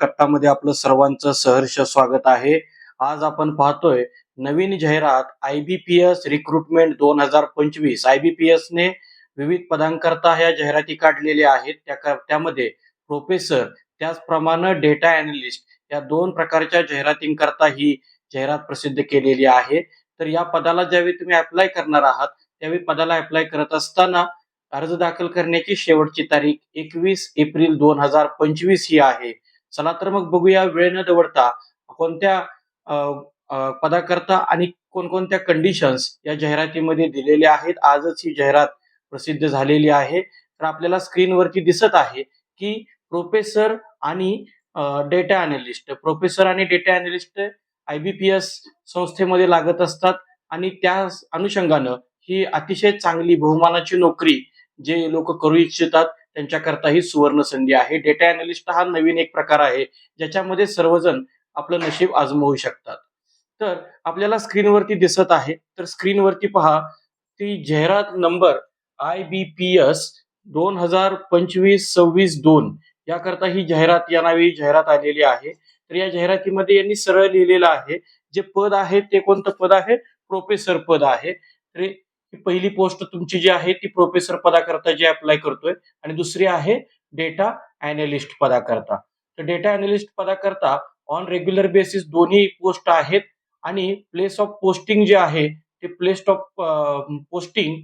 कट्टामध्ये आपलं सर्वांचं सहर्ष स्वागत आहे. आज आपण पाहतोय नवीन जाहिरात I B P S recruitment दोन हजार पंचवीस. आय बी पी ने विविध पदांकरता ह्या जाहिराती काढलेल्या आहेत. त्या त्यामध्ये प्रोफेसर त्याचप्रमाणे डेटा अनालिस्ट या दोन प्रकारच्या जाहिरातींकरता ही जाहिरात प्रसिद्ध केलेली आहे. तर या पदाला ज्यावेळी तुम्ही अप्लाय करणार आहात त्यावेळी पदाला अप्लाय करत असताना अर्ज दाखल करण्याची शेवटची तारीख एकवीस एप्रिल दोन हजार पंचवीस ही आहे. चला तर मग बघूया वेळ न दवडता कोणत्या पदाकरता आणि कोणकोणत्या कंडिशन्स या जाहिरातीमध्ये दिलेल्या आहेत. आजच ही जाहिरात प्रसिद्ध झालेली आहे. तर आपल्याला स्क्रीनवरती दिसत आहे की प्रोफेसर आणि डेटा अनालिस्ट प्रोफेसर आणि डेटा अनालिस्ट एस संस्थेमध्ये लागत असतात आणि त्या अनुषंगानं ही अतिशय चांगली बहुमानाची नोकरी जे लोक करू इच्छितात त्यांच्याकरता ही सुवर्ण संधी आहे. डेटा अनालिस्ट हा नवीन एक प्रकार आहे ज्याच्यामध्ये सर्वजण आपलं नशीब आजमावू शकतात. तर आपल्याला स्क्रीनवरती दिसत आहे. तर स्क्रीनवरती पहा ती जाहिरात number I B P S दोन हजार पंचवीस सव्वीस दोन याकरता ही जाहिरात या नावी जाहिरात आलेली आहे. तर या जाहिरातीमध्ये यांनी सरळ लिहिलेलं आहे जे पद आहे ते कोणतं पद आहे? प्रोफेसर पद आहे. तर पहिली पोस्ट तुमची जी आहे ती प्रोफेसर पदाकरता जी अप्लाय करतोय आणि दुसरी आहे डेटा अॅनालिस्ट पदाकरता. तर डेटा अॅनालिस्ट पदाकरता ऑन रेग्युलर बेसिस दोन्ही पोस्ट आहेत आणि प्लेस ऑफ पोस्टिंग जे आहे ते प्लेस ऑफ पोस्टिंग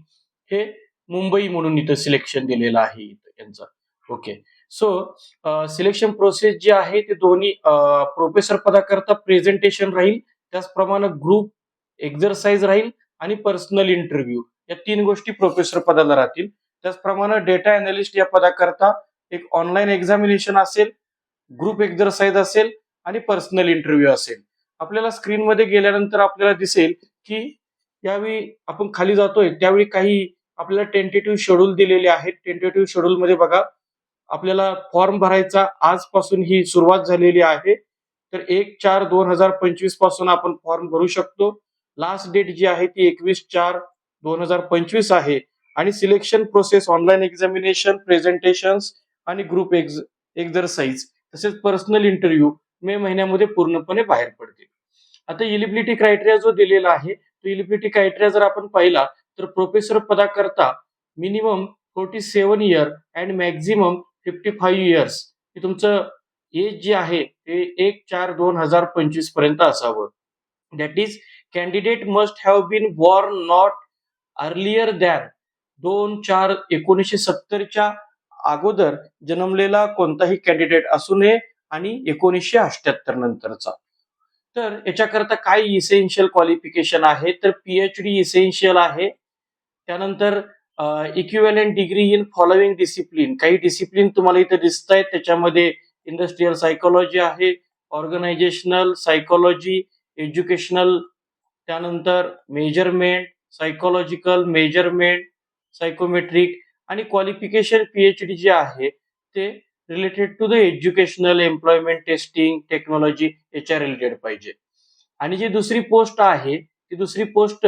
हे मुंबई म्हणून इथं सिलेक्शन दिलेलं आहे इथं यांचं. ओके सो सिलेक्शन प्रोसेस जी आहे ते दोन्ही प्रोफेसर पदाकरता प्रेझेंटेशन राहील. त्याचप्रमाणे ग्रुप एक्झरसाइज राहील. आणि पर्सनल इंटरव्ह्यू या तीन गोष्टी प्रोफेसर पदाला राहतील. त्याचप्रमाणे डेटा अनालिस्ट या पदाकरता एक ऑनलाईन एक्झामिनेशन असेल ग्रुप एक्झरसाइज असेल आणि पर्सनल इंटरव्ह्यू असेल. आपल्याला स्क्रीनमध्ये गेल्यानंतर आपल्याला दिसेल की यावेळी आपण खाली जातोय त्यावेळी काही आपल्याला टेंटेटिव्ह शेड्यूल दिलेले आहेत. टेंटेटिव्ह शेड्यूल मध्ये बघा आपल्याला फॉर्म भरायचा आजपासून ही सुरुवात झालेली आहे. तर एक चार दोन हजार पंचवीसपासून आपण फॉर्म भरू शकतो. लास्ट डेट जी आहे ती एकवीस चार दोन हजार पंचवीस आहे. आणि selection process online examination presentation आणि ग्रुप एक्झ एक्झरसाइज तसेच पर्सनल इंटरव्ह्यू मे महिन्यामध्ये पूर्णपणे बाहेर पडतील आता इलिबिलिटी क्रायटेरिया जो दिलेला आहे तो इलिबिलिटी क्रायटेरिया जर आपण पाहिला तर professor पदाकरता minimum forty seven year and maximum fifty five years हे तुमचं एज जे आहे ते एक चार दोन हजार पंचवीसपर्यंत असावं. That is candidate must have been born not earlier than दोन चार एकोणीसशे सत्तरच्या अगोदर जन्मलेला कोणताही कॅन्डिडेट असू नये आणि एकोणीसशे अठ्याहत्तर नंतरचा. तर याच्याकरता काय इसेन्शियल क्वालिफिकेशन आहे? तर पीएच डी इसेन्शियल आहे. त्यानंतर equivalent degree in following discipline काही डिसिप्लिन तुम्हाला इथे दिसत आहेत त्याच्यामध्ये इंडस्ट्रियल सायकोलॉजी आहे ऑर्गनायझेशनल सायकोलॉजी एज्युकेशनल त्यानंतर मेजरमेंट सायकोलॉजिकल मेजरमेंट सायकोमेट्रिक आणि क्वालिफिकेशन पीएच डी जे आहे ते related to the educational employment testing technology याच्या रिलेटेड पाहिजे. आणि जी दुसरी पोस्ट आहे ती दुसरी पोस्ट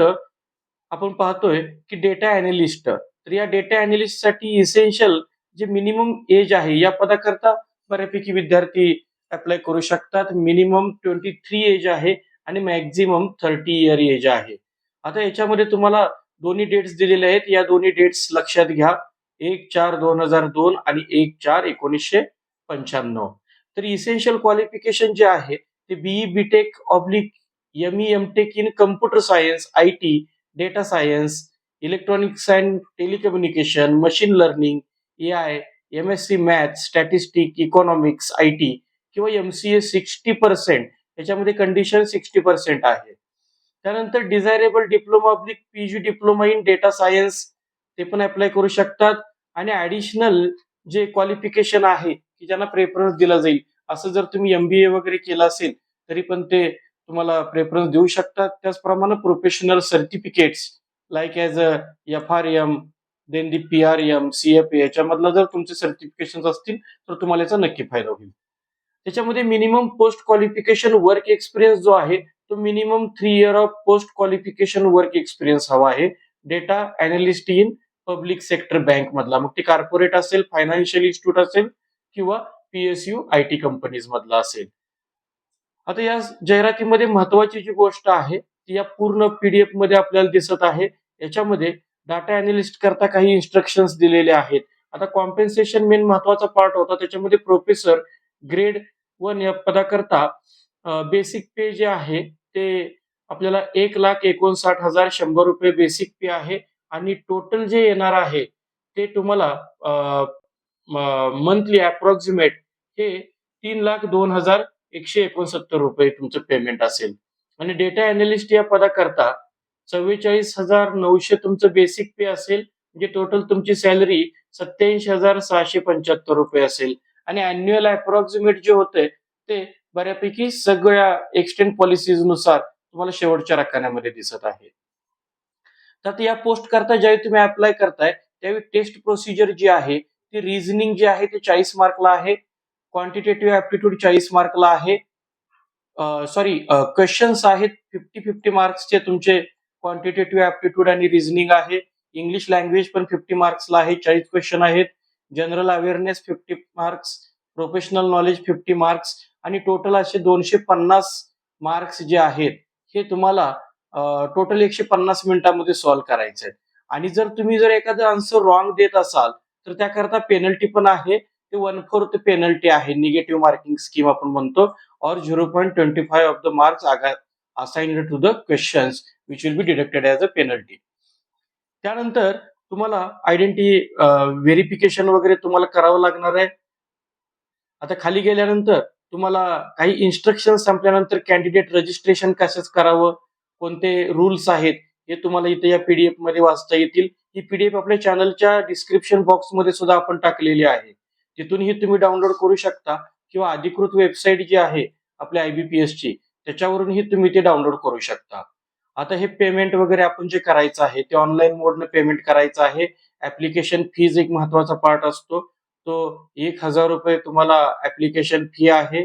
आपण पाहतोय की डेटा अॅनालिस्ट तर या डेटा अॅनालिस्टसाठी इसेन्शियल जे मिनिमम एज आहे या पदाकरता बऱ्यापैकी विद्यार्थी अप्लाय करू शकतात. मिनिमम ट्वेंटी थ्री एज आहे. आणि मॅक्झिमम थर्टी इयर एज आहे. आता याच्यामध्ये तुम्हाला दोन्ही डेट्स दिलेले आहेत. या दोन्ही डेट्स लक्षात घ्या. एक चार दोन हजार दोन आणि एक चार एकोणीसशे पंच्याण्णव. तर इसेन्शियल क्वालिफिकेशन जे आहे ते BE BTech oblique M E M tech in computer science I T data science electronics and telecommunication machine learning A I M S C maths statistic economics I T किंवा M C A sixty percent याच्यामध्ये condition sixty percent आहे. त्यानंतर desirable diploma oblique PG diploma in data science ते पण apply करू शकतात. आणि additional जे क्वालिफिकेशन आहे की ज्यांना प्रेफरन्स दिला जाईल असं जर तुम्ही एमबीए वगैरे केलं असेल तरी पण ते तुम्हाला प्रेफरन्स देऊ शकतात. त्याचप्रमाणे professional certificates like as a F R M then the P R M C F A याच्यामधलं जर तुमचे सर्टिफिकेशन असतील तर तुम्हाला याचा नक्की फायदा होईल. त्याच्यामध्ये minimum post qualification work experience जो आहे तो minimum three year of post qualification work experience हवा आहे. Data analyst in public sector bank मधला. मग ते कॉर्पोरेट असेल फायनान्शियल इन्स्टिट्यूट असेल किंवा पीएसयू आय टी कंपनीज मधला असेल. आता या जाहिरातीमध्ये महत्वाची जी गोष्ट आहे ती या पूर्ण पीडीएफमध्ये आपल्याला दिसत आहे. याच्यामध्ये डाटा अनालिस्ट करता काही इन्स्ट्रक्शन्स दिलेले आहेत. आता कॉम्पेन्सेशन मेन महत्त्वाचा पार्ट होता. त्याच्यामध्ये प्रोफेसर ग्रेड वन या पदाकरता बेसिक पे जे आहे ते आपल्याला एक लाख एकोणसाठ हजार शंभर रुपये बेसिक पे आहे आणि टोटल जे येणार आहे ते तुम्हाला मंथली अप्रॉक्सिमेट हे तीन लाख दोन हजार एकशे एकोणसत्तर रुपये तुमचं पेमेंट असेल. आणि डेटा अनालिस्ट या पदाकरता चव्वेचाळीस हजार नऊशे तुमचं बेसिक पे असेल म्हणजे टोटल तुमची सॅलरी सत्याऐंशी हजार सहाशे पंच्याहत्तर रुपये असेल. आणि अॅन्युअल अप्रॉक्सिमेट जे होते ते बऱ्यापैकी सगळ्या एक्सटेंड पॉलिसीजनुसार तुम्हाला शेवटच्या रकान्यामध्ये दिसत आहे. तर या पोस्ट करता ज्यावेळी तुम्ही अप्लाय करताय त्यावेळी टेस्ट प्रोसिजर जी आहे ती रिझनिंग जे आहे ते चाळीस मार्कला आहे क्वांटिटेटिव्ह ऍप्टिट्यूड चाळीस मार्कला आहे सॉरी क्वेश्चन्स आहेत फिफ्टी फिफ्टी मार्क्सचे तुमचे क्वांटिटेटिव्ह ऍप्टिट्यूड आणि रिझनिंग आहे इंग्लिश लँग्वेज पण फिफ्टी मार्क्सला आहे चाळीस क्वेश्चन आहेत general awareness fifty marks professional knowledge fifty marks आणि टोटल असे दोनशे पन्नास मार्क्स जे आहेत हे तुम्हाला टोटल एकशे पन्नास मिनिटांमध्ये सॉल्व्ह करायचे आहेत. आणि जर तुम्ही जर एखादं आन्सर रॉंग देत असाल तर त्याकरता पेनल्टी पण आहे. ते वन फोर्थ पेनल्टी आहे. निगेटिव्ह मार्किंग स्कीम आपण म्हणतो. और zero point twenty five of the marks assigned to the questions which will be deducted as a penalty त्यानंतर तुम्हाला आयडेंटिटी व्हेरिफिकेशन वगैरे तुम्हाला करावं लागणार आहे. आता खाली गेल्यानंतर तुम्हाला काही इन्स्ट्रक्शन संपल्यानंतर कॅन्डिडेट रजिस्ट्रेशन कसंच करावं. कोणते रूल्स आहेत हे तुम्हाला इथे या पीडीएफमध्ये वाचता येतील. ही पीडीएफ आपल्या चॅनलच्या डिस्क्रिप्शन बॉक्समध्ये सुद्धा आपण टाकलेली आहे. तिथूनही तुम्ही डाउनलोड करू शकता किंवा अधिकृत वेबसाईट जी आहे आपल्या आयबीपीएस ची त्याच्यावरूनही तुम्ही ते डाउनलोड करू शकता. आता हे पेमेंट वगैरे आपण जे करायचं आहे ते ऑनलाईन मोडनं पेमेंट करायचं आहे. ऍप्लिकेशन फीज एक महत्त्वाचा पार्ट असतो. तो एक हजार रुपये तुम्हाला ऍप्लिकेशन फी आहे.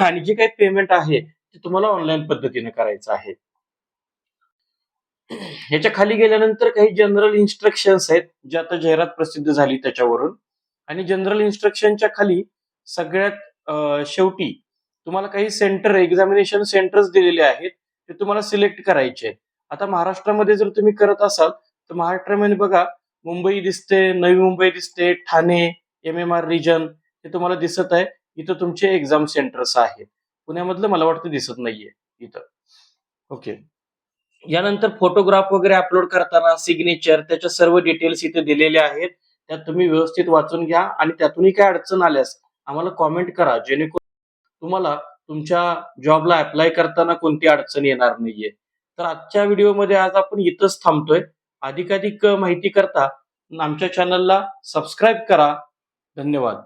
आणि जे काही पेमेंट आहे ते तुम्हाला ऑनलाईन पद्धतीने करायचं आहे. ह्याच्या खाली गेल्यानंतर काही जनरल इन्स्ट्रक्शन्स आहेत जे आता जाहिरात प्रसिद्ध झाली त्याच्यावरून. आणि जनरल इन्स्ट्रक्शनच्या खाली सगळ्यात शेवटी तुम्हाला काही सेंटर एक्झामिनेशन सेंटर्स दिलेले आहेत. ते तुम्हाला सिलेक्ट करायचे आता महाराष्ट्रामध्ये जर तुम्ही करत असाल तर महाराष्ट्रामध्ये बघा मुंबई दिसते नवी मुंबई दिसते Thane M M R region हे तुम्हाला दिसत आहे. इथं तुमचे एक्झाम सेंटर्स आहेत. पुण्यामधलं मला वाटतं दिसत नाहीये इथं. ओके. यानंतर फोटोग्राफ वगैरे अपलोड करताना सिग्नेचर त्याच्या सर्व डिटेल्स इथे दिलेले आहेत. त्यात तुम्ही व्यवस्थित वाचून घ्या आणि त्यातूनही काय अडचण आल्यास आम्हाला कॉमेंट करा. जेणेकरून तुम्हाला तुमच्या जॉबला अप्लाय करताना कोणती अडचण येणार नाहीये. तर आजच्या व्हिडिओमध्ये आज आपण इथंच थांबतोय. अधिकाधिक माहिती करता आमच्या चॅनलला सबस्क्राईब करा. धन्यवाद.